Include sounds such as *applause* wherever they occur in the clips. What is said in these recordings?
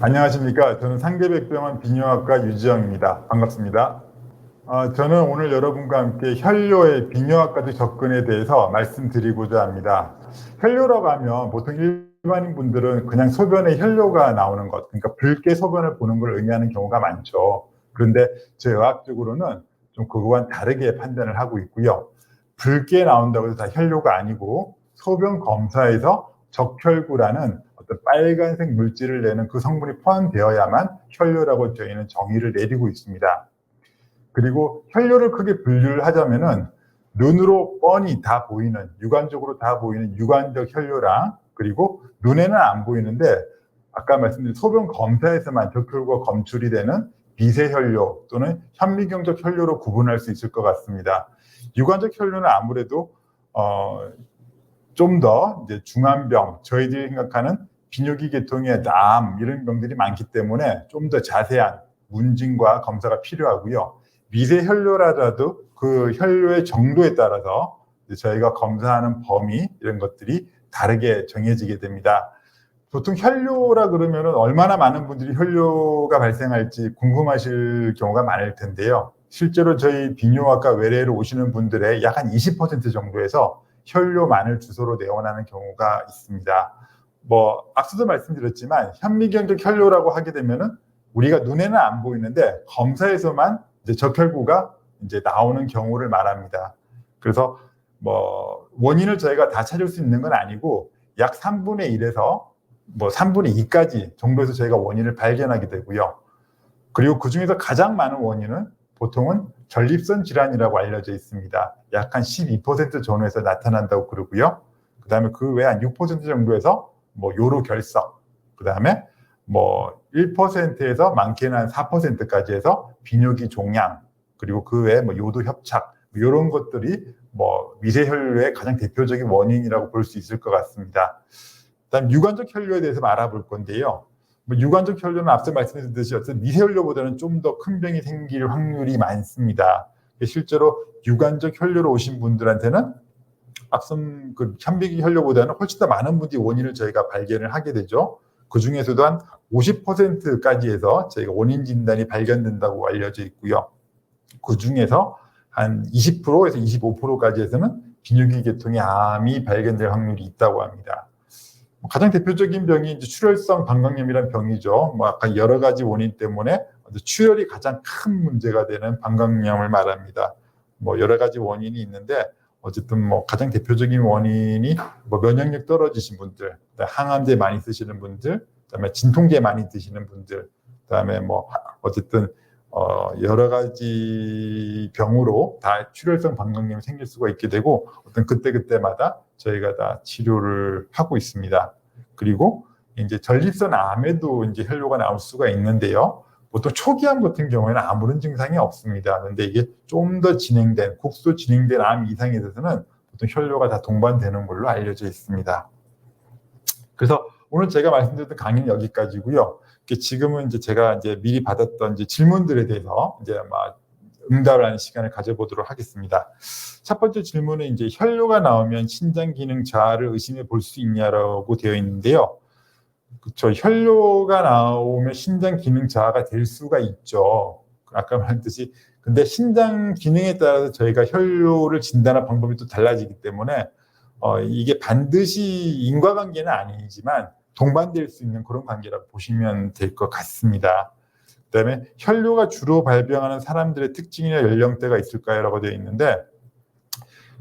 안녕하십니까. 저는 상계백병원 비뇨학과 유지영입니다. 반갑습니다. 아, 저는 오늘 여러분과 함께 혈뇨의 비뇨학과적 접근에 대해서 말씀드리고자 합니다. 혈뇨라고 하면 보통 일반인 분들은 그냥 소변에 혈뇨가 나오는 것, 그러니까 붉게 소변을 보는 걸 의미하는 경우가 많죠. 그런데 제 의학적으로는 좀 그거와는 다르게 판단을 하고 있고요. 붉게 나온다고 해서 다 혈뇨가 아니고 소변 검사에서 적혈구라는 어떤 빨간색 물질을 내는 그 성분이 포함되어야만 혈뇨라고 저희는 정의를 내리고 있습니다. 그리고 혈뇨를 크게 분류를 하자면은 눈으로 뻔히 다 보이는 육안적으로 다 보이는 육안적 혈뇨랑 그리고 눈에는 안 보이는데 아까 말씀드린 소변 검사에서만 적혈구가 검출이 되는 비세혈뇨 또는 현미경적 혈뇨로 구분할 수 있을 것 같습니다. 육안적 혈뇨는 아무래도 어, 좀 더 이제 중환병, 저희들이 생각하는 비뇨기 계통의 암 이런 병들이 많기 때문에 좀 더 자세한 문진과 검사가 필요하고요. 미세 혈뇨라도 그 혈뇨의 정도에 따라서 저희가 검사하는 범위 이런 것들이 다르게 정해지게 됩니다. 보통 혈뇨라 그러면 얼마나 많은 분들이 혈뇨가 발생할지 궁금하실 경우가 많을 텐데요. 실제로 저희 비뇨학과 외래로 오시는 분들의 약 한 20% 정도에서 혈뇨만을 주소로 내원하는 경우가 있습니다. 뭐 앞서도 말씀드렸지만 현미경적 혈뇨라고 하게 되면은 우리가 눈에는 안 보이는데 검사에서만 이제 적혈구가 이제 나오는 경우를 말합니다. 그래서 뭐 원인을 저희가 다 찾을 수 있는 건 아니고 약 3분의 1에서 뭐 3분의 2까지 정도에서 저희가 원인을 발견하게 되고요. 그리고 그 중에서 가장 많은 원인은 보통은 전립선 질환이라고 알려져 있습니다. 약 한 12% 전후에서 나타난다고 그러고요. 그 다음에 그외한6% 정도에서 뭐 요로 결석, 그 다음에 뭐 1%에서 많게는 한 4%까지 해서 비뇨기 종양, 그리고 그 외에 뭐 요도 협착, 이런 것들이 뭐 미세혈뇨의 가장 대표적인 원인이라고 볼 수 있을 것 같습니다. 그다음 유관적 혈뇨에 대해서 알아볼 건데요. 뭐 유관적 혈뇨는 앞서 말씀드렸듯이 어떤 미세혈뇨보다는 좀 더 큰 병이 생길 확률이 많습니다. 실제로 유관적 혈뇨로 오신 분들한테는 앞선 그 현미기 혈뇨보다는 훨씬 더 많은 분들이 원인을 저희가 발견을 하게 되죠. 그 중에서도 한 50%까지 해서 저희가 원인 진단이 발견된다고 알려져 있고요. 그 중에서 한 20%에서 25%까지 해서는 비뇨기 계통의 암이 발견될 확률이 있다고 합니다. 가장 대표적인 병이 이제 출혈성 방광염이라는 병이죠. 뭐 아까 여러 가지 원인 때문에 출혈이 가장 큰 문제가 되는 방광염을 말합니다. 뭐 여러 가지 원인이 있는데 어쨌든 뭐 가장 대표적인 원인이 뭐 면역력 떨어지신 분들, 항암제 많이 쓰시는 분들, 그다음에 진통제 많이 드시는 분들, 그다음에 뭐 어쨌든 어 여러 가지 병으로 다 출혈성 방광염이 생길 수가 있게 되고 어떤 그때 그때마다 저희가 다 치료를 하고 있습니다. 그리고 이제 전립선 암에도 이제 혈뇨가 나올 수가 있는데요. 보통 초기암 같은 경우에는 아무런 증상이 없습니다. 그런데 이게 좀 더 진행된 국소 진행된 암 이상에 대해서는 보통 혈뇨가 다 동반되는 걸로 알려져 있습니다. 그래서 오늘 제가 말씀드렸던 강의는 여기까지고요. 지금은 이제 제가 이제 미리 받았던 이제 질문들에 대해서 이제 막 응답을 하는 시간을 가져보도록 하겠습니다. 첫 번째 질문은 이제 혈뇨가 나오면 신장 기능 저하를 의심해 볼 수 있냐라고 되어 있는데요. 그렇죠. 혈뇨가 나오면 신장 기능 저하가 될 수가 있죠. 아까 말했듯이 근데 신장 기능에 따라서 저희가 혈뇨를 진단할 방법이 또 달라지기 때문에 어, 이게 반드시 인과관계는 아니지만 동반될 수 있는 그런 관계라고 보시면 될 것 같습니다. 그다음에 혈뇨가 주로 발병하는 사람들의 특징이나 연령대가 있을까요?라고 되어 있는데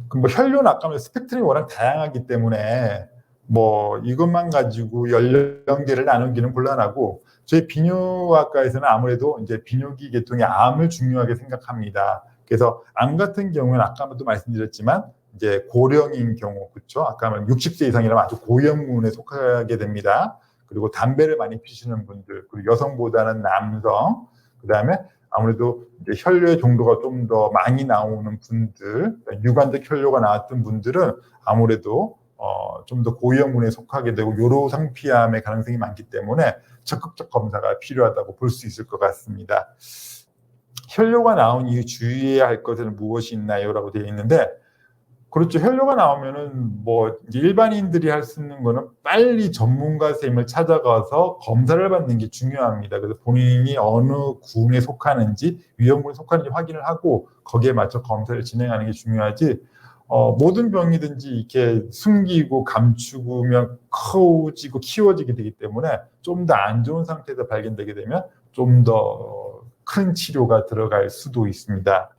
그 뭐 혈뇨는 아까 스펙트럼이 워낙 다양하기 때문에 뭐 이것만 가지고 연령대를 나누기는 곤란하고 저희 비뇨학과에서는 아무래도 이제 비뇨기 계통의 암을 중요하게 생각합니다. 그래서 암 같은 경우는 아까도 말씀드렸지만 이제 고령인 경우 그렇죠. 아까 말 60세 이상이라면 아주 고령군에 속하게 됩니다. 그리고 담배를 많이 피시는 분들, 그리고 여성보다는 남성, 그 다음에 아무래도 이제 혈뇨의 정도가 좀 더 많이 나오는 분들, 유관적 혈뇨가 나왔던 분들은 아무래도 어, 좀 더 고위험군에 속하게 되고 요로상피암의 가능성이 많기 때문에 적극적 검사가 필요하다고 볼 수 있을 것 같습니다. 혈뇨가 나온 이후 주의해야 할 것은 무엇이 있나요? 라고 되어 있는데 그렇죠. 혈뇨가 나오면은 뭐 일반인들이 할 수 있는 거는 빨리 전문가 선생님을 찾아가서 검사를 받는 게 중요합니다. 그래서 본인이 어느 군에 속하는지 위험군에 속하는지 확인을 하고 거기에 맞춰 검사를 진행하는 게 중요하지. 어, 모든 병이든지 이렇게 숨기고 감추면 커지고 키워지게 되기 때문에 좀 더 안 좋은 상태에서 발견되게 되면 좀 더 큰 치료가 들어갈 수도 있습니다.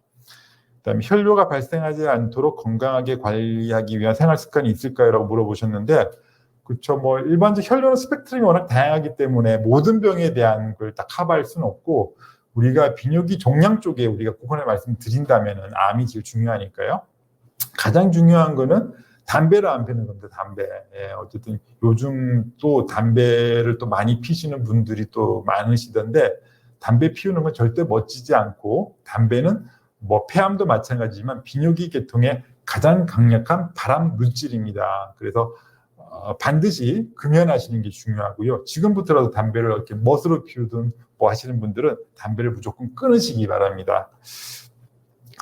그다음에 혈뇨가 발생하지 않도록 건강하게 관리하기 위한 생활 습관이 있을까요?라고 물어보셨는데 그렇죠. 뭐 일반적 혈뇨는 스펙트럼이 워낙 다양하기 때문에 모든 병에 대한 걸 다 커버할 수는 없고 우리가 비뇨기 종양 쪽에 우리가 구분을 말씀드린다면은 암이 제일 중요하니까요. 가장 중요한 거는 담배를 안 피는 겁니다. 담배. 예, 어쨌든 요즘 또 담배를 또 많이 피시는 분들이 또 많으시던데 담배 피우는 건 절대 멋지지 않고 담배는 뭐 폐암도 마찬가지지만 비뇨기 계통의 가장 강력한 발암 물질입니다. 그래서 어, 반드시 금연하시는 게 중요하고요. 지금부터라도 담배를 이렇게 멋으로 피우든 뭐 하시는 분들은 담배를 무조건 끊으시기 바랍니다.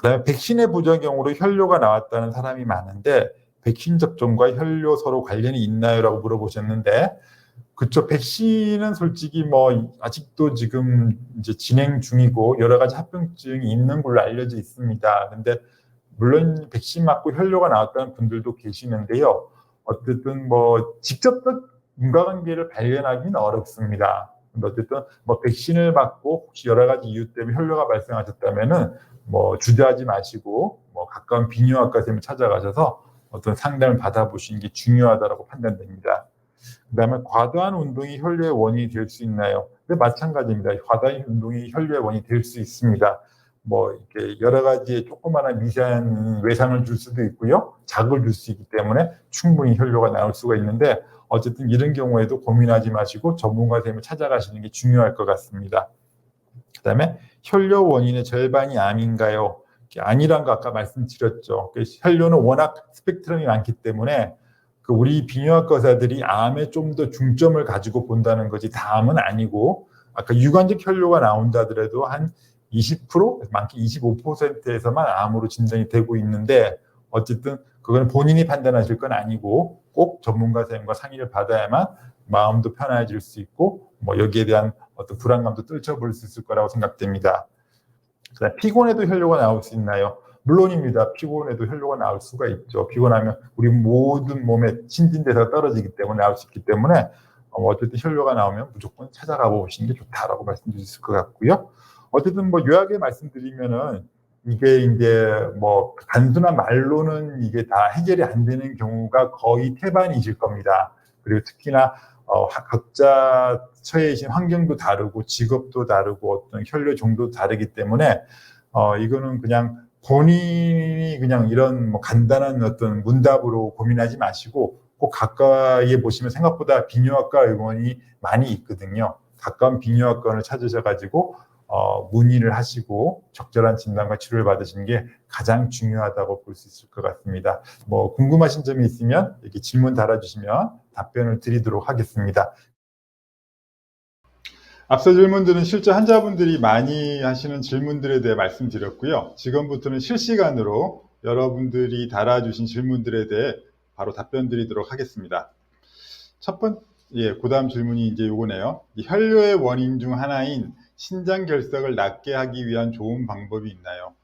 그다음에 백신의 부작용으로 혈뇨가 나왔다는 사람이 많은데 백신 접종과 혈뇨 서로 관련이 있나요라고 물어보셨는데 그쵸 백신은 솔직히 뭐 아직도 지금 이제 진행 중이고 여러 가지 합병증이 있는 걸로 알려져 있습니다. 근데 물론 백신 맞고 혈뇨가 나왔다는 분들도 계시는데요. 어쨌든 뭐 직접 인과관계를 발견하기는 어렵습니다. 근데 어쨌든 뭐 백신을 맞고 혹시 여러 가지 이유 때문에 혈뇨가 발생하셨다면은 뭐 주저하지 마시고 뭐 가까운 비뇨기과 선생님을 찾아가셔서 어떤 상담을 받아보시는 게 중요하다고 판단됩니다. 그다음에 과도한 운동이 혈류의 원인이 될 수 있나요? 네, 마찬가지입니다. 과도한 운동이 혈류의 원인이 될 수 있습니다. 뭐 이렇게 여러 가지 조그마한 미세한 외상을 줄 수도 있고요, 자극을 줄 수 있기 때문에 충분히 혈류가 나올 수가 있는데 어쨌든 이런 경우에도 고민하지 마시고 전문가 선생님을 찾아가시는 게 중요할 것 같습니다. 그다음에 혈뇨 원인의 절반이 암인가요? 아니란 거 아까 말씀드렸죠. 그 혈뇨는 워낙 스펙트럼이 많기 때문에 그 우리 비뇨기과 의사들이 암에 좀 더 중점을 가지고 본다는 거지 다음은 아니고 아까 유관적 혈뇨가 나온다 하더라도 한 20% 많게 25%에서만 암으로 진단이 되고 있는데 어쨌든 그건 본인이 판단하실 건 아니고 꼭 전문가 선생님과 상의를 받아야만 마음도 편해질 수 있고 뭐 여기에 대한 어떤 불안감도 떨쳐볼 수 있을 거라고 생각됩니다. 그다음 피곤해도 혈뇨가 나올 수 있나요? 물론입니다. 피곤해도 혈뇨가 나올 수가 있죠. 피곤하면 우리 모든 몸의 신진대사가 떨어지기 때문에 나올 수 있기 때문에 어, 어쨌든 혈뇨가 나오면 무조건 찾아가 보시는 게 좋다라고 말씀드릴 수 있을 것 같고요. 어쨌든 뭐 요약에 말씀드리면은 이게 이제 뭐 단순한 말로는 이게 다 해결이 안 되는 경우가 거의 태반이실 겁니다. 그리고 특히나 어, 각자 처해 계신 환경도 다르고 직업도 다르고 어떤 혈뇨 정도 다르기 때문에 어, 이거는 그냥 본인이 그냥 이런 뭐 간단한 어떤 문답으로 고민하지 마시고 꼭 가까이에 보시면 생각보다 비뇨학과 의원이 많이 있거든요. 가까운 비뇨학과를 찾으셔가지고 어, 문의를 하시고 적절한 진단과 치료를 받으시는 게 가장 중요하다고 볼 수 있을 것 같습니다. 뭐 궁금하신 점이 있으면 이렇게 질문 달아주시면 답변을 드리도록 하겠습니다. 앞서 질문들은 실제 환자분들이 많이 하시는 질문들에 대해 말씀드렸고요. 지금부터는 실시간으로 여러분들이 달아주신 질문들에 대해 바로 답변 드리도록 하겠습니다. 첫 번째, 예, 그 다음 질문이 이제 요거네요. 이 혈뇨의 원인 중 하나인 신장 결석을 낫게 하기 위한 좋은 방법이 있나요?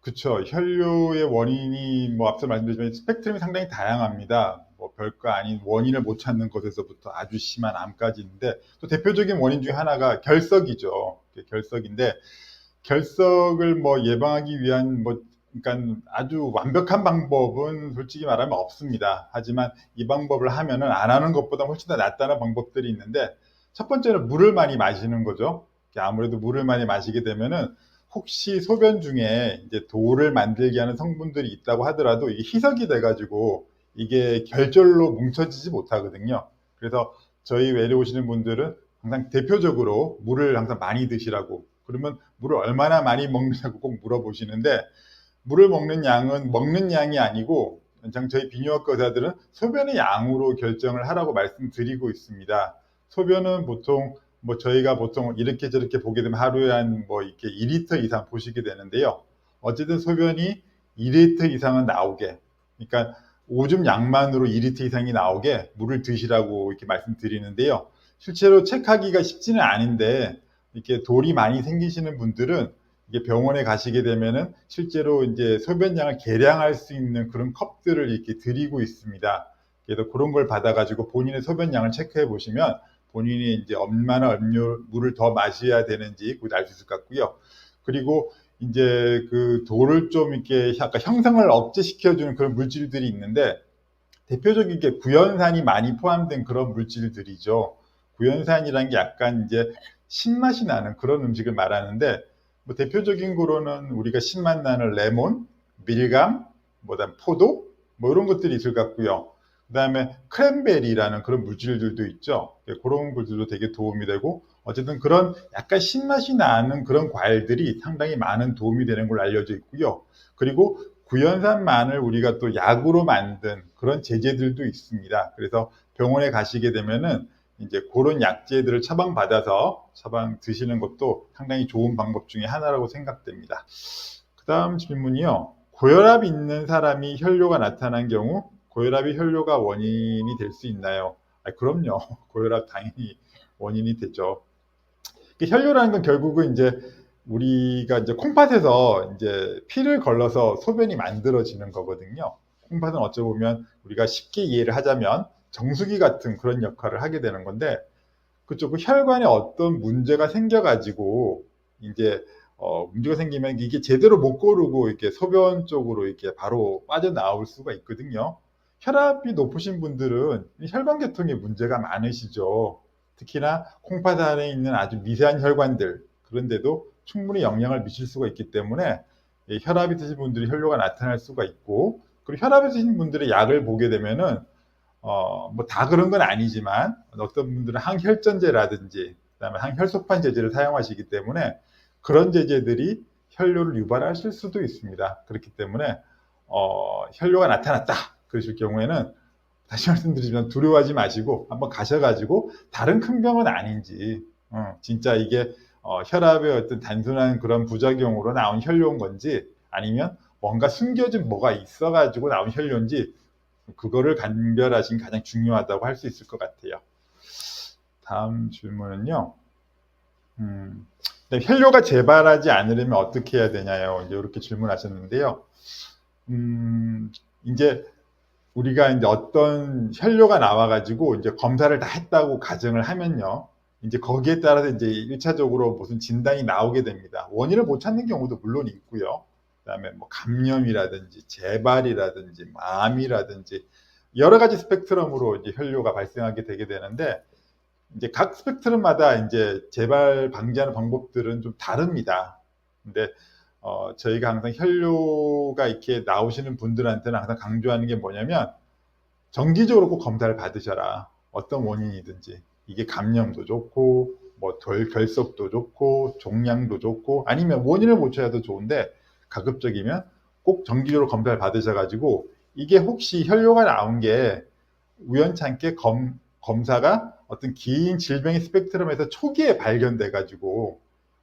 그쵸. 혈뇨의 원인이 뭐 앞서 말씀드렸지만 스펙트럼이 상당히 다양합니다. 뭐 별거 아닌 원인을 못 찾는 것에서부터 아주 심한 암까지 있는데 또 대표적인 원인 중에 하나가 결석이죠. 결석인데 결석을 뭐 예방하기 위한 뭐 그러니까 아주 완벽한 방법은 솔직히 말하면 없습니다. 하지만 이 방법을 하면은 안 하는 것보다 훨씬 더 낫다는 방법들이 있는데 첫 번째는 물을 많이 마시는 거죠. 아무래도 물을 많이 마시게 되면은 혹시 소변 중에 이제 돌을 만들게 하는 성분들이 있다고 하더라도 이게 희석이 돼가지고 이게 결절로 뭉쳐지지 못하거든요. 그래서 저희 외래 오시는 분들은 항상 대표적으로 물을 항상 많이 드시라고 그러면 물을 얼마나 많이 먹느냐고 꼭 물어보시는데 물을 먹는 양은 먹는 양이 아니고 저희 비뇨기과 의사들은 소변의 양으로 결정을 하라고 말씀드리고 있습니다. 소변은 보통 뭐 저희가 보통 이렇게 저렇게 보게 되면 하루에 한 뭐 이렇게 2리터 이상 보시게 되는데요. 어쨌든 소변이 2리터 이상은 나오게 그러니까 오줌 양만으로 2리터 이상이 나오게 물을 드시라고 이렇게 말씀드리는데요. 실제로 체크하기가 쉽지는 않은데 이렇게 돌이 많이 생기시는 분들은 이게 병원에 가시게 되면은 실제로 이제 소변량을 계량할 수 있는 그런 컵들을 이렇게 드리고 있습니다. 그래서 그런 걸 받아가지고 본인의 소변량을 체크해 보시면 본인이 이제 얼마나 음료 물을 더 마셔야 되는지 그걸 알 수 있을 것 같고요. 그리고 이제 그 돌을 좀 이렇게 약간 형성을 억제시켜주는 그런 물질들이 있는데 대표적인 게 구연산이 많이 포함된 그런 물질들이죠. 구연산이라는 게 약간 이제 신맛이 나는 그런 음식을 말하는데 뭐 대표적인 거로는 우리가 신맛 나는 레몬, 밀감, 뭐다 포도 뭐 이런 것들이 있을 것 같고요. 그다음에 크랜베리라는 그런 물질들도 있죠. 예, 그런 것들도 되게 도움이 되고 어쨌든 그런 약간 신맛이 나는 그런 과일들이 상당히 많은 도움이 되는 걸로 알려져 있고요. 그리고 구연산만을 우리가 또 약으로 만든 그런 제제들도 있습니다. 그래서 병원에 가시게 되면은 이제 그런 약제들을 처방받아서 처방 드시는 것도 상당히 좋은 방법 중에 하나라고 생각됩니다. 그 다음 질문이요. 고혈압 있는 사람이 혈뇨가 나타난 경우 고혈압이 혈뇨가 원인이 될 수 있나요? 아, 그럼요. *laughs* 고혈압 당연히 원인이 되죠. 그 혈뇨라는 건 결국은 이제 우리가 이제 콩팥에서 이제 피를 걸러서 소변이 만들어지는 거거든요. 콩팥은 어찌 보면 우리가 쉽게 이해를 하자면 정수기 같은 그런 역할을 하게 되는 건데 그쪽 그 혈관에 어떤 문제가 생겨가지고 이제 어, 문제가 생기면 이게 제대로 못 고르고 이렇게 소변 쪽으로 이렇게 바로 빠져나올 수가 있거든요. 혈압이 높으신 분들은 혈관 계통에 문제가 많으시죠. 특히나 콩팥 안에 있는 아주 미세한 혈관들 그런데도 충분히 영향을 미칠 수가 있기 때문에 이 혈압이 드신 분들이 혈뇨가 나타날 수가 있고 그리고 혈압이 드신 분들의 약을 보게 되면은 어, 뭐 다 그런 건 아니지만 어떤 분들은 항혈전제라든지 그다음에 항혈소판 제제를 사용하시기 때문에 그런 제제들이 혈뇨를 유발하실 수도 있습니다. 그렇기 때문에 어, 혈뇨가 나타났다 그러실 경우에는 다시 말씀드리지만 두려워하지 마시고 한번 가셔가지고 다른 큰 병은 아닌지 어, 진짜 이게 어, 혈압의 어떤 단순한 그런 부작용으로 나온 혈뇨인 건지 아니면 뭔가 숨겨진 뭐가 있어가지고 나온 혈뇨인지 그거를 간별하신 게 가장 중요하다고 할 수 있을 것 같아요. 다음 질문은요. 음, 네, 혈뇨가 재발하지 않으려면 어떻게 해야 되냐요? 이제 이렇게 질문하셨는데요. 음, 이제 우리가 이제 어떤 혈뇨가 나와가지고 이제 검사를 다 했다고 가정을 하면요. 이제 거기에 따라서 이제 1차적으로 무슨 진단이 나오게 됩니다. 원인을 못 찾는 경우도 물론 있고요. 그다음에 뭐 감염이라든지 재발이라든지 암이라든지 여러 가지 스펙트럼으로 이제 혈뇨가 발생하게 되게 되는데 이제 각 스펙트럼마다 이제 재발 방지하는 방법들은 좀 다릅니다. 근데 어, 저희가 항상 혈뇨가 이렇게 나오시는 분들한테는 항상 강조하는 게 뭐냐면 정기적으로 꼭 검사를 받으셔라. 어떤 원인이든지 이게 감염도 좋고 뭐덜 결석도 좋고 종양도 좋고 아니면 원인을 못 찾아도 좋은데 가급적이면 꼭 정기적으로 검사를 받으셔가지고 이게 혹시 혈뇨가 나온 게 우연찮게 검, 검사가 어떤 긴 질병의 스펙트럼에서 초기에 발견돼가지고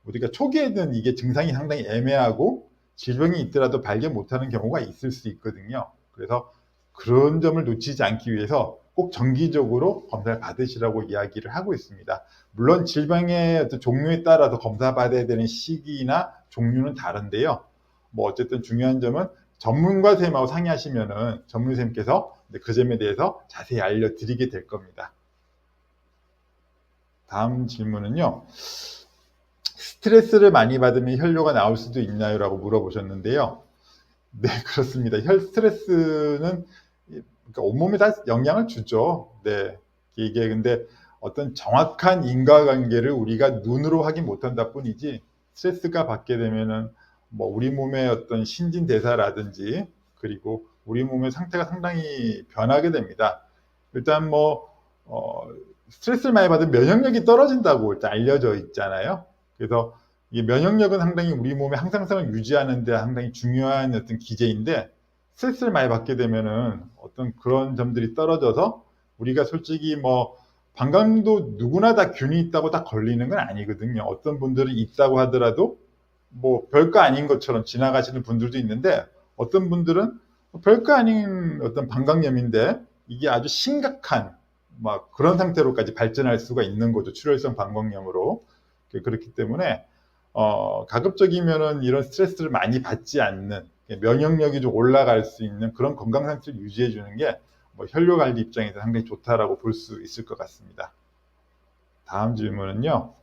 우리가 초기에는 이게 증상이 상당히 애매하고 질병이 있더라도 발견 못하는 경우가 있을 수 있거든요. 그래서 그런 점을 놓치지 않기 위해서 꼭 정기적으로 검사를 받으시라고 이야기를 하고 있습니다. 물론 질병의 어떤 종류에 따라서 검사 받아야 되는 시기나 종류는 다른데요. 뭐 어쨌든 중요한 점은 전문가 선생님하고 상의하시면은 전문 선생님께서 그 점에 대해서 자세히 알려드리게 될 겁니다. 다음 질문은요. 스트레스를 많이 받으면 혈뇨가 나올 수도 있나요? 라고 물어보셨는데요. 네, *laughs* 그렇습니다. 혈 스트레스는 그러니까 온몸에 다 영향을 주죠. 네. 이게 근데 어떤 정확한 인과관계를 우리가 눈으로 확인 못한다 뿐이지 스트레스가 받게 되면은 뭐 우리 몸의 어떤 신진대사라든지 그리고 우리 몸의 상태가 상당히 변하게 됩니다. 일단 뭐 어, 스트레스를 많이 받으면 면역력이 떨어진다고 일단 알려져 있잖아요. 그래서 이 면역력은 상당히 우리 몸의 항상성을 유지하는 데 상당히 중요한 어떤 기제인데 스트레스를 많이 받게 되면은 어떤 그런 점들이 떨어져서 우리가 솔직히 뭐 방광도 누구나 다 균이 있다고 다 걸리는 건 아니거든요. 어떤 분들은 있다고 하더라도 뭐 별거 아닌 것처럼 지나가시는 분들도 있는데 어떤 분들은 별거 아닌 어떤 방광염인데 이게 아주 심각한 막 그런 상태로까지 발전할 수가 있는 거죠. 출혈성 방광염으로. 그렇기 때문에 어, 가급적이면은 이런 스트레스를 많이 받지 않는 면역력이 좀 올라갈 수 있는 그런 건강 상태를 유지해 주는 게 뭐 혈뇨 관리 입장에서 상당히 좋다라고 볼 수 있을 것 같습니다. 다음 질문은요.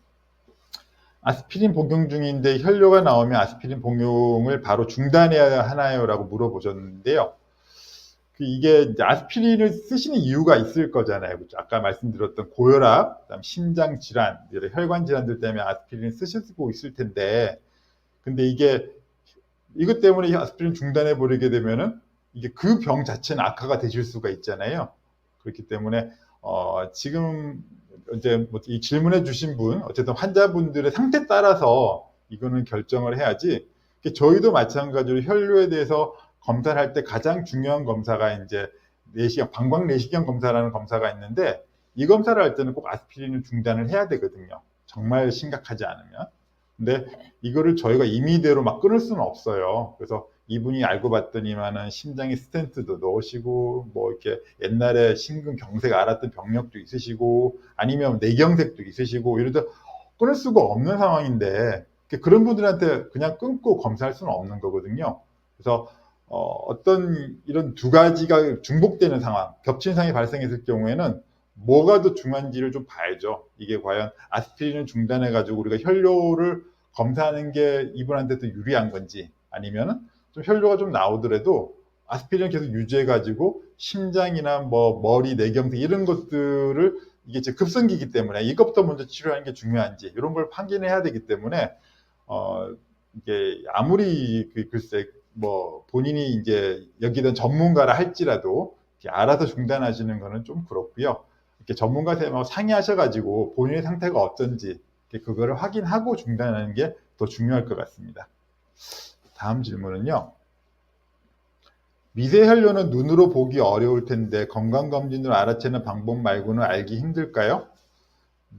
아스피린 복용 중인데 혈뇨가 나오면 아스피린 복용을 바로 중단해야 하나요?라고 물어보셨는데요. 그 이게 아스피린을 쓰시는 이유가 있을 거잖아요. 그렇죠? 아까 말씀드렸던 고혈압, 그다음 심장 질환, 혈관 질환들 때문에 아스피린을 쓰시고 있을 텐데, 근데 이게 이것 때문에 아스피린 중단해 버리게 되면은 이게 그 병 자체는 악화가 되실 수가 있잖아요. 그렇기 때문에 어, 지금 이제 뭐 이 질문해 주신 분, 어쨌든 환자분들의 상태 따라서 이거는 결정을 해야지. 저희도 마찬가지로 혈뇨에 대해서 검사를 할 때 가장 중요한 검사가 이제 내시경, 방광 내시경 검사라는 검사가 있는데 이 검사를 할 때는 꼭 아스피린을 중단을 해야 되거든요. 정말 심각하지 않으면. 근데 이거를 저희가 임의대로 막 끊을 수는 없어요. 그래서 이분이 알고 봤더니만은 심장에 스텐트도 넣으시고 뭐 이렇게 옛날에 심근경색 알았던 병력도 있으시고 아니면 뇌경색도 있으시고 이러다 끊을 수가 없는 상황인데 그런 분들한테 그냥 끊고 검사할 수는 없는 거거든요. 그래서 어, 떤 이런 두 가지가 중복되는 상황, 겹친 상황이 발생했을 경우에는 뭐가 더 중요한지를 좀 봐야죠. 이게 과연 아스피린을 중단해 가지고 우리가 혈뇨를 검사하는 게 이분한테 더 유리한 건지 아니면은 좀 혈뇨가 좀 나오더라도 아스피린 계속 유지해 가지고 심장이나 뭐 머리, 내경색 이런 것들을 이게 이제 급성기이기 때문에 이것부터 먼저 치료하는 게 중요한지 이런 걸 판단해야 되기 때문에 어 이게 아무리 그 글쎄 뭐 본인이 이제 여기든 전문가라 할지라도 알아서 중단하시는 거는 좀 그렇고요. 이렇게 전문가한테 상의하셔가지고 본인의 상태가 어떤지 그거를 확인하고 중단하는 게 더 중요할 것 같습니다. 다음 질문은요. 미세혈뇨는 눈으로 보기 어려울 텐데 건강검진으로 알아채는 방법 말고는 알기 힘들까요?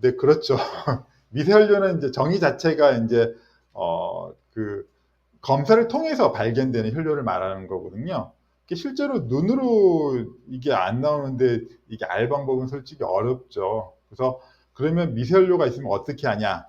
네, 그렇죠. *laughs* 미세혈뇨는 이제 정의 자체가 이제 어그 검사를 통해서 발견되는 혈뇨를 말하는 거거든요. 실제로 눈으로 이게 안 나오는데 이게 알 방법은 솔직히 어렵죠. 그래서 그러면 미세혈뇨가 있으면 어떻게 하냐?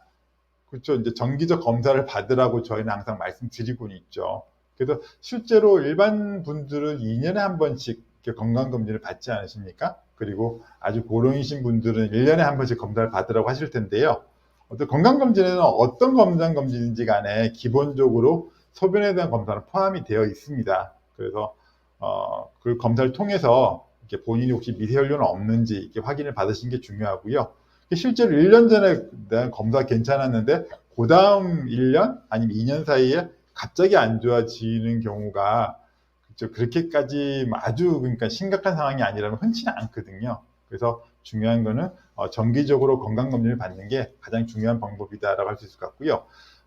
그렇죠. 이제 정기적 검사를 받으라고 저희는 항상 말씀드리고는 있죠. 그래서 실제로 일반 분들은 2년에 한 번씩 건강검진을 받지 않으십니까? 그리고 아주 고령이신 분들은 1년에 한 번씩 검사를 받으라고 하실 텐데요. 어떤 건강검진에는 어떤 건강검진인지 간에 기본적으로 소변에 대한 검사는 포함이 되어 있습니다. 그래서 어, 그 검사를 통해서 이렇게 본인이 혹시 미세혈뇨는 없는지 이렇게 확인을 받으신 게 중요하고요. 실제로 1년 전에 대한 검사 괜찮았는데 그 다음 1년 아니면 2년 사이에 갑자기 안 좋아지는 경우가. 그렇게까지 아주 그러니까 심각한 상황이 아니라면 흔치는 않거든요. 그래서 중요한 거는 어, 정기적으로 건강 검진을 받는 게 가장 중요한 방법이다라고 할 수 있을 것 같고요.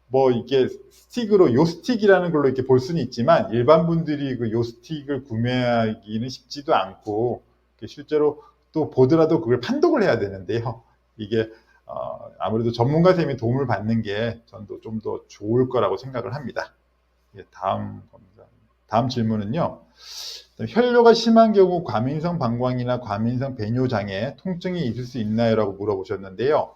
뭐 이게 스틱으로 요스틱이라는 걸로 이렇게 볼 수는 있지만 일반 분들이 그 요스틱을 구매하기는 쉽지도 않고 실제로 또 보더라도 그걸 판독을 해야 되는데요. 이게 어 아무래도 전문가 쌤이 도움을 받는 게 전도 좀 더 좋을 거라고 생각을 합니다. 예, 다음 다음 질문은요. 혈뇨가 심한 경우 과민성 방광이나 과민성 배뇨 장애 통증이 있을 수 있나요?라고 물어보셨는데요.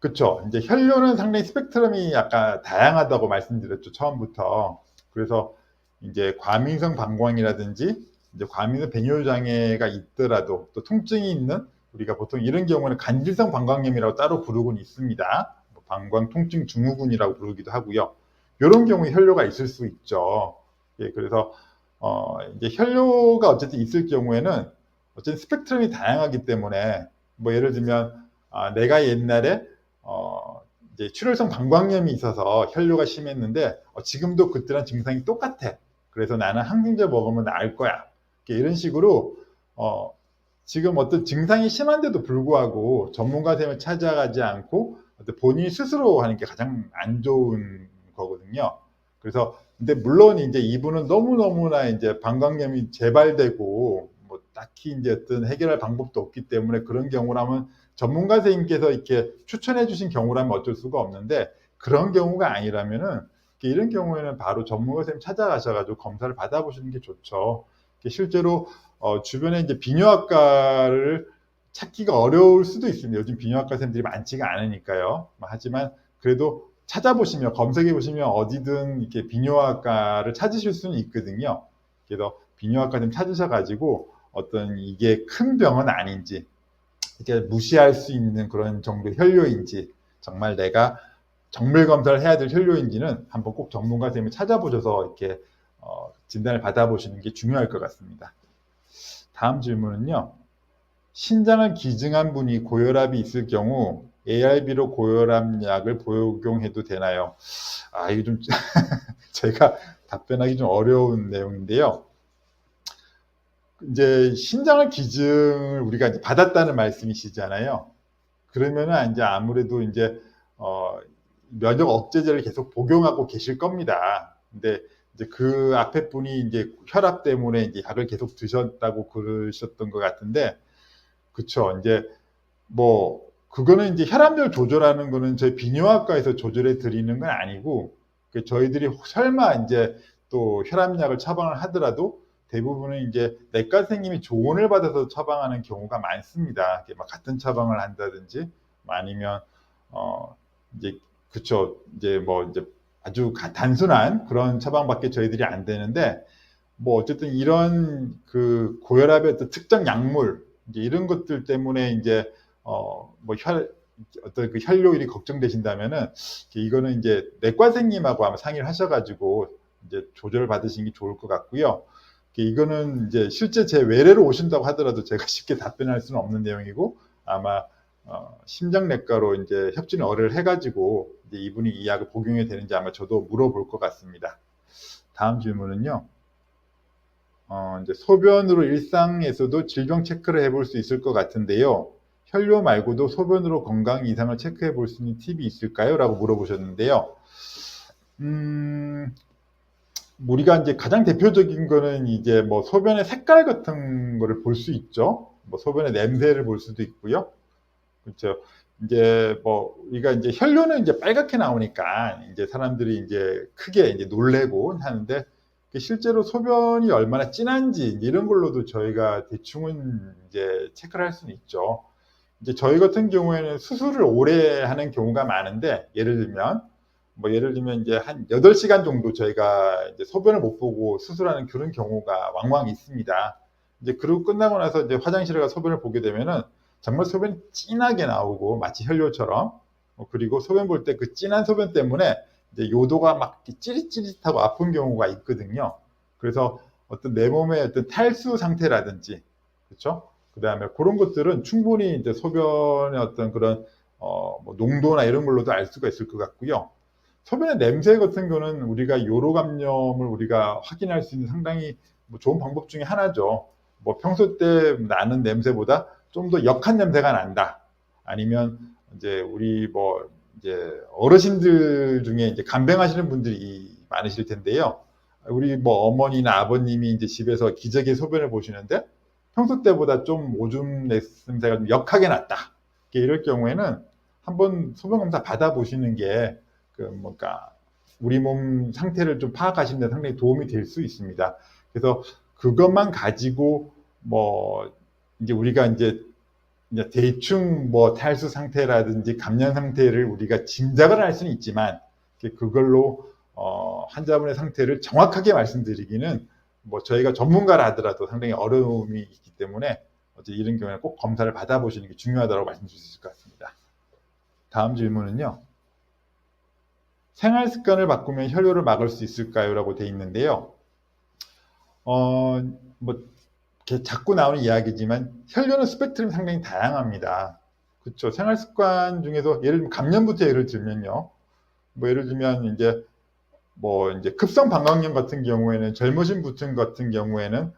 그렇죠. 이제 혈뇨는 상당히 스펙트럼이 약간 다양하다고 말씀드렸죠 처음부터. 그래서 이제 과민성 방광이라든지 이제 과민성 배뇨 장애가 있더라도 또 통증이 있는 우리가 보통 이런 경우는 간질성 방광염이라고 따로 부르곤 있습니다. 뭐 방광 통증 증후군이라고 부르기도 하고요. 이런 경우에 혈뇨가 있을 수 있죠. 예, 그래서 어, 이제 혈뇨가 어쨌든 있을 경우에는 어쨌든 스펙트럼이 다양하기 때문에 뭐 예를 들면 아, 내가 옛날에 어, 이제 출혈성 방광염이 있어서 혈뇨가 심했는데 어, 지금도 그때랑 증상이 똑같아. 그래서 나는 항생제 먹으면 나을 거야. 이런 식으로 어, 지금 어떤 증상이 심한데도 불구하고 전문가쌤을 찾아가지 않고 본인이 스스로 하는 게 가장 안 좋은 거거든요. 그래서 근데 물론 이제 이분은 너무 너무나 이제 방광염이 재발되고 뭐 딱히 이제 어떤 해결할 방법도 없기 때문에 그런 경우라면 전문가 선생님께서 이렇게 추천해 주신 경우라면 어쩔 수가 없는데 그런 경우가 아니라면은 이런 경우에는 바로 전문가 선생님 찾아가셔가지고 검사를 받아보시는 게 좋죠. 실제로 어, 주변에 이제 비뇨학과를 찾기가 어려울 수도 있습니다. 요즘 비뇨학과 선생님들이 많지가 않으니까요. 하지만 그래도 찾아보시면 검색해 보시면 어디든 이렇게 비뇨학과를 찾으실 수는 있거든요. 그래서 비뇨학과 좀 찾으셔가지고 어떤 이게 큰 병은 아닌지 이렇게 무시할 수 있는 그런 정도의 혈뇨인지 정말 내가 정밀 검사를 해야 될 혈뇨인지는 한번 꼭 전문가 선생님을 찾아보셔서 이렇게 어, 진단을 받아보시는 게 중요할 것 같습니다. 다음 질문은요. 신장을 기증한 분이 고혈압이 있을 경우 ARB로 고혈압 약을 복용해도 되나요? 아, 이거 좀 *laughs* 제가 답변하기 좀 어려운 내용인데요. 이제 신장을 기증을 우리가 이제 받았다는 말씀이시잖아요. 그러면은 이제 아무래도 이제 어 면역 억제제를 계속 복용하고 계실 겁니다. 근데 이제 그 앞에 분이 이제 혈압 때문에 이제 약을 계속 드셨다고 그러셨던 것 같은데, 그쵸. 이제 뭐, 그거는 이제 혈압열 조절하는 거는 저희 비뇨학과에서 조절해 드리는 건 아니고, 그 저희들이 설마 이제 또 혈압약을 처방을 하더라도 대부분은 이제 내과 선생님이 조언을 받아서 처방하는 경우가 많습니다. 같은 처방을 한다든지, 아니면, 어, 이제, 그쵸. 이제 뭐, 이제 아주 가- 단순한 그런 처방밖에 저희들이 안 되는데 뭐 어쨌든 이런 그 고혈압의 어떤 특정 약물 이제 이런 것들 때문에 이제 어뭐혈 어떤 그 혈뇨일이 걱정되신다면은 이거는 이제 내과 선생님하고 아마 상의를 하셔가지고 이제 조절을 받으시는 게 좋을 것 같고요. 이거는 이제 실제 제 외래로 오신다고 하더라도 제가 *laughs* 쉽게 답변할 수는 없는 내용이고 아마 어, 심장내과로 이제 협진 의뢰를 해가지고 이분이 이 약을 복용해야 되는지 아마 저도 물어볼 것 같습니다. 다음 질문은요. 어, 이제 소변으로 일상에서도 질병 체크를 해볼 수 있을 것 같은데요. 혈뇨 말고도 소변으로 건강 이상을 체크해 볼 수 있는 팁이 있을까요? 라고 물어보셨는데요. 음, 우리가 이제 가장 대표적인 거는 이제 뭐 소변의 색깔 같은 거를 볼 수 있죠. 뭐 소변의 냄새를 볼 수도 있고요. 그렇죠. 이제 뭐 우리가 이제 혈뇨는 이제 빨갛게 나오니까 이제 사람들이 이제 크게 이제 놀래고 하는데 그 실제로 소변이 얼마나 진한지 이런 걸로도 저희가 대충은 이제 체크를 할 수는 있죠. 이제 저희 같은 경우에는 수술을 오래 하는 경우가 많은데 예를 들면 뭐 예를 들면 이제 한 8시간 정도 저희가 이제 소변을 못 보고 수술하는 그런 경우가 왕왕 있습니다. 이제 그러고 끝나고 나서 이제 화장실에 가 소변을 보게 되면은 정말 소변이 진하게 나오고 마치 혈뇨처럼 어, 그리고 소변 볼 때 그 진한 소변 때문에 이제 요도가 막 찌릿찌릿하고 아픈 경우가 있거든요. 그래서 어떤 내 몸의 어떤 탈수 상태라든지 그렇죠? 그 다음에 그런 것들은 충분히 이제 소변의 어떤 그런 어, 뭐 농도나 이런 걸로도 알 수가 있을 것 같고요. 소변의 냄새 같은 거는 우리가 요로 감염을 우리가 확인할 수 있는 상당히 뭐 좋은 방법 중에 하나죠. 뭐 평소 때 나는 냄새보다 좀 더 역한 냄새가 난다. 아니면 이제 우리 뭐 이제 어르신들 중에 이제 간병하시는 분들이 많으실 텐데요. 우리 뭐 어머니나 아버님이 이제 집에서 기저귀 소변을 보시는데 평소 때보다 좀 오줌 냄새가 좀 역하게 났다. 이럴 경우에는 한번 소변 검사 받아보시는 게 그 뭔가 우리 몸 상태를 좀 파악하시는 데 상당히 도움이 될 수 있습니다. 그래서 그것만 가지고 뭐 이제 우리가 이제 대충 뭐 탈수 상태라든지 감염 상태를 우리가 짐작을 할 수는 있지만 그걸로 어 환자분의 상태를 정확하게 말씀드리기는 뭐 저희가 전문가라 하더라도 상당히 어려움이 있기 때문에 어제 이런 경우에 꼭 검사를 받아보시는 게 중요하다고 말씀드릴 수 있을 것 같습니다. 다음 질문은요. 생활 습관을 바꾸면 혈뇨를 막을 수 있을까요? 라고 돼 있는데요. 어, 뭐, 이렇게 자꾸 나오는 이야기지만 혈뇨는 스펙트럼이 상당히 다양합니다. 그렇죠. 생활 습관 중에서 예를 들면 감염부터 예를 들면요. 뭐 예를 들면 이제 뭐 이제 급성 방광염 같은 경우에는 젊으신 분들 같은 경우에는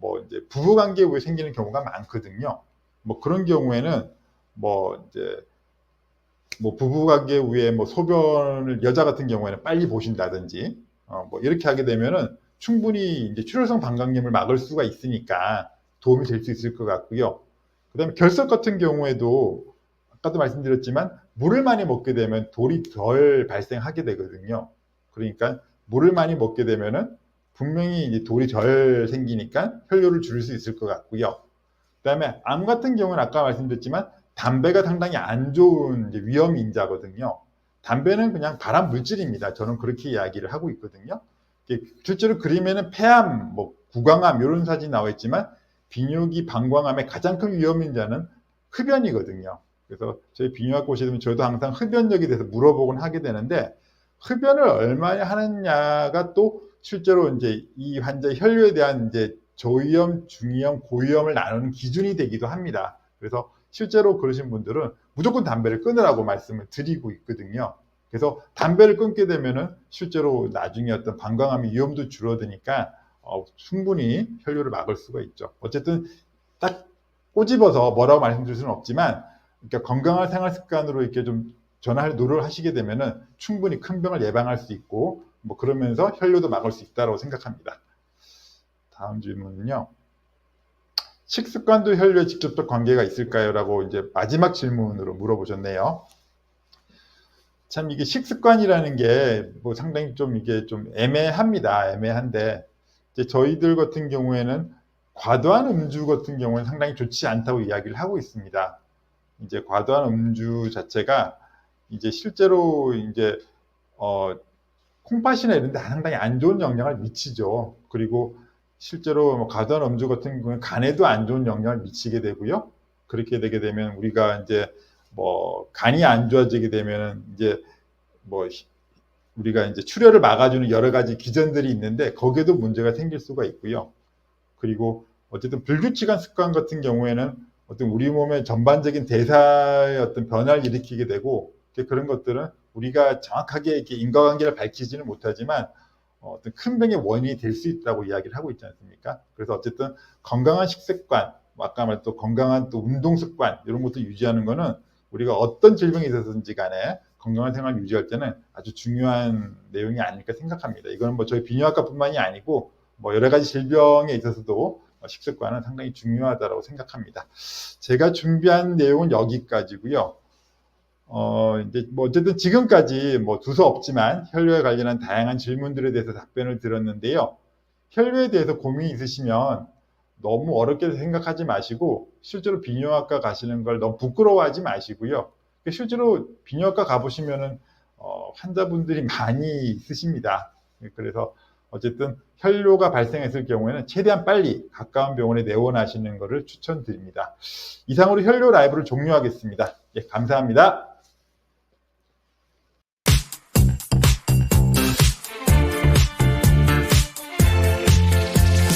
뭐 이제 부부 관계 후에 생기는 경우가 많거든요. 뭐 그런 경우에는 뭐 이제 뭐 부부 관계 후에 뭐 소변을 여자 같은 경우에는 빨리 보신다든지 어 뭐 이렇게 하게 되면은 충분히 이제 출혈성 방광염을 막을 수가 있으니까 도움이 될 수 있을 것 같고요. 그다음에 결석 같은 경우에도 아까도 말씀드렸지만 물을 많이 먹게 되면 돌이 덜 발생하게 되거든요. 그러니까 물을 많이 먹게 되면은 분명히 이제 돌이 덜 생기니까 혈뇨를 줄일 수 있을 것 같고요. 그다음에 암 같은 경우는 아까 말씀드렸지만 담배가 상당히 안 좋은 위험 인자거든요. 담배는 그냥 발암 물질입니다. 저는 그렇게 이야기를 하고 있거든요. 실제로 그림에는 폐암, 뭐 구강암 이런 사진이 나와 있지만 비뇨기 방광암의 가장 큰 위험 인자는 흡연이거든요. 그래서 저희 비뇨학과 오시게 되면 저도 항상 흡연력에 대해서 물어보곤 하게 되는데 흡연을 얼마나 하느냐가 또 실제로 이제 이 환자의 혈류에 대한 이제 저위험, 중위험, 고위험을 나누는 기준이 되기도 합니다. 그래서 실제로 그러신 분들은 무조건 담배를 끊으라고 말씀을 드리고 있거든요. 그래서 담배를 끊게 되면은 실제로 나중에 어떤 방광암의 위험도 줄어드니까 어, 충분히 혈류를 막을 수가 있죠. 어쨌든 딱 꼬집어서 뭐라고 말씀드릴 수는 없지만 그러니까 건강한 생활 습관으로 이렇게 좀 전환을 노력을 하시게 되면은 충분히 큰 병을 예방할 수 있고 뭐 그러면서 혈류도 막을 수 있다고 생각합니다. 다음 질문은요. 식습관도 혈류에 직접적 관계가 있을까요? 라고 이제 마지막 질문으로 물어보셨네요. 참 이게 식습관이라는 게 뭐 상당히 좀 이게 좀 애매합니다. 애매한데 이제 저희들 같은 경우에는 과도한 음주 같은 경우는 상당히 좋지 않다고 이야기를 하고 있습니다. 이제 과도한 음주 자체가 이제 실제로 이제 어 콩팥이나 이런 데 상당히 안 좋은 영향을 미치죠. 그리고 실제로 뭐 과도한 음주 같은 경우는 간에도 안 좋은 영향을 미치게 되고요. 그렇게 되게 되면 우리가 이제 뭐 간이 안 좋아지게 되면 이제 뭐 우리가 이제 출혈을 막아주는 여러 가지 기전들이 있는데 거기에도 문제가 생길 수가 있고요. 그리고 어쨌든 불규칙한 습관 같은 경우에는 어떤 우리 몸의 전반적인 대사의 어떤 변화를 일으키게 되고 그런 것들은 우리가 정확하게 이렇게 인과관계를 밝히지는 못하지만 어떤 큰 병의 원인이 될 수 있다고 이야기를 하고 있지 않습니까? 그래서 어쨌든 건강한 식습관, 뭐 아까 말했던 또 건강한 또 운동 습관 이런 것도 유지하는 거는 우리가 어떤 질병이 있었든지 간에 건강한 생활을 유지할 때는 아주 중요한 내용이 아닐까 생각합니다. 이거는 뭐 저희 비뇨학과뿐만이 아니고 뭐 여러 가지 질병에 있어서도 식습관은 상당히 중요하다고 생각합니다. 제가 준비한 내용은 여기까지고요. 어, 이제 뭐 어쨌든 지금까지 뭐 두서 없지만 혈류에 관련한 다양한 질문들에 대해서 답변을 들었는데요. 혈류에 대해서 고민이 있으시면 너무 어렵게 생각하지 마시고 실제로 비뇨학과 가시는 걸 너무 부끄러워하지 마시고요. 실제로 비뇨학과 가보시면은 어, 환자분들이 많이 있으십니다. 그래서 어쨌든 혈뇨가 발생했을 경우에는 최대한 빨리 가까운 병원에 내원하시는 것을 추천드립니다. 이상으로 혈뇨 라이브를 종료하겠습니다. 예, 감사합니다.